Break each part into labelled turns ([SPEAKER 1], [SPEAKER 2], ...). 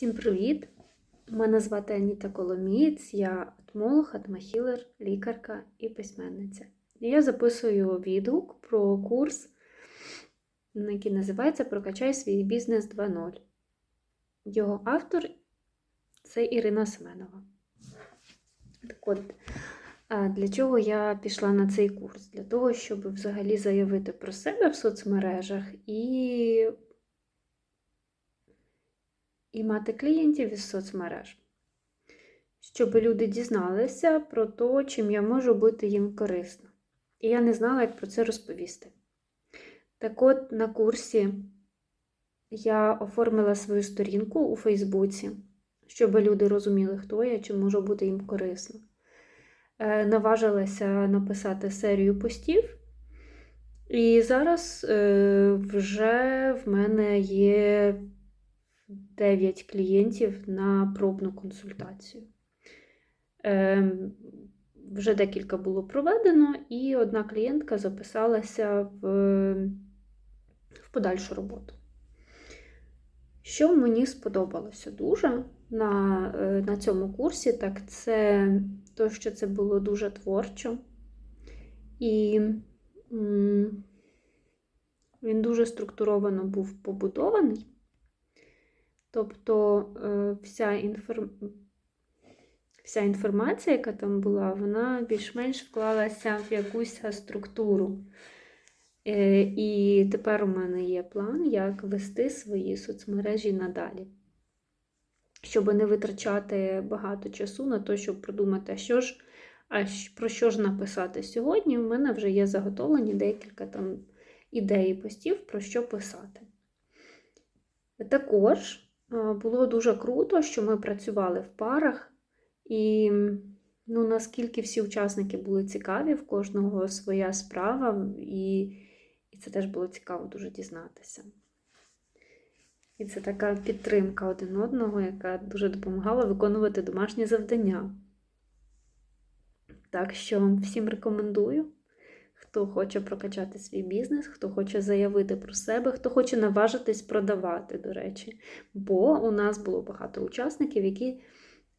[SPEAKER 1] Всім привіт! Мене звати Аніта Коломієць, я атмолог, атмахілер, лікарка і письменниця. Я записую відгук про курс, який називається Прокачай свій бізнес 2.0. Його автор це Ірина Семенова. Так от, для чого я пішла на цей курс? Для того, щоб взагалі заявити про себе в соцмережах і і мати клієнтів із соцмереж, щоб люди дізналися про те, чим я можу бути їм корисна. І я не знала, як про це розповісти. Так от на курсі я оформила свою сторінку у Фейсбуці, щоб люди розуміли, хто я, чим можу бути їм корисна. Е, Наважилася написати серію постів. І зараз е, вже в мене є 9 клієнтів на пробну консультацію. Е, вже декілька було проведено, і одна клієнтка записалася в, в подальшу роботу. Що мені сподобалося дуже на, е, на цьому курсі, так це те, що це було дуже творчо. І він дуже структуровано був побудований. Тобто е, вся, інформ... вся інформація, яка там була, вона більш-менш вклалася в якусь структуру. Е, І тепер у мене є план, як вести свої соцмережі надалі. Щоб не витрачати багато часу на те, щоб продумати, що ж, а про що ж написати сьогодні, у мене вже є заготовлені декілька там ідей постів, про що писати. Також було дуже круто, що ми працювали в парах, і ну, наскільки всі учасники були цікаві, в кожного своя справа, і, і це теж було цікаво дуже дізнатися. І це така підтримка один одного, яка дуже допомагала виконувати домашні завдання. Так що всім рекомендую, хто хоче прокачати свій бізнес, хто хоче заявити про себе, хто хоче наважитись продавати, до речі. Бо у нас було багато учасників, які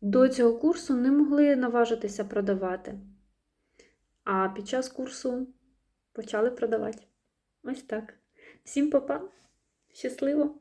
[SPEAKER 1] до цього курсу не могли наважитися продавати. А під час курсу почали продавати. Ось так. Всім па-па! Щасливо!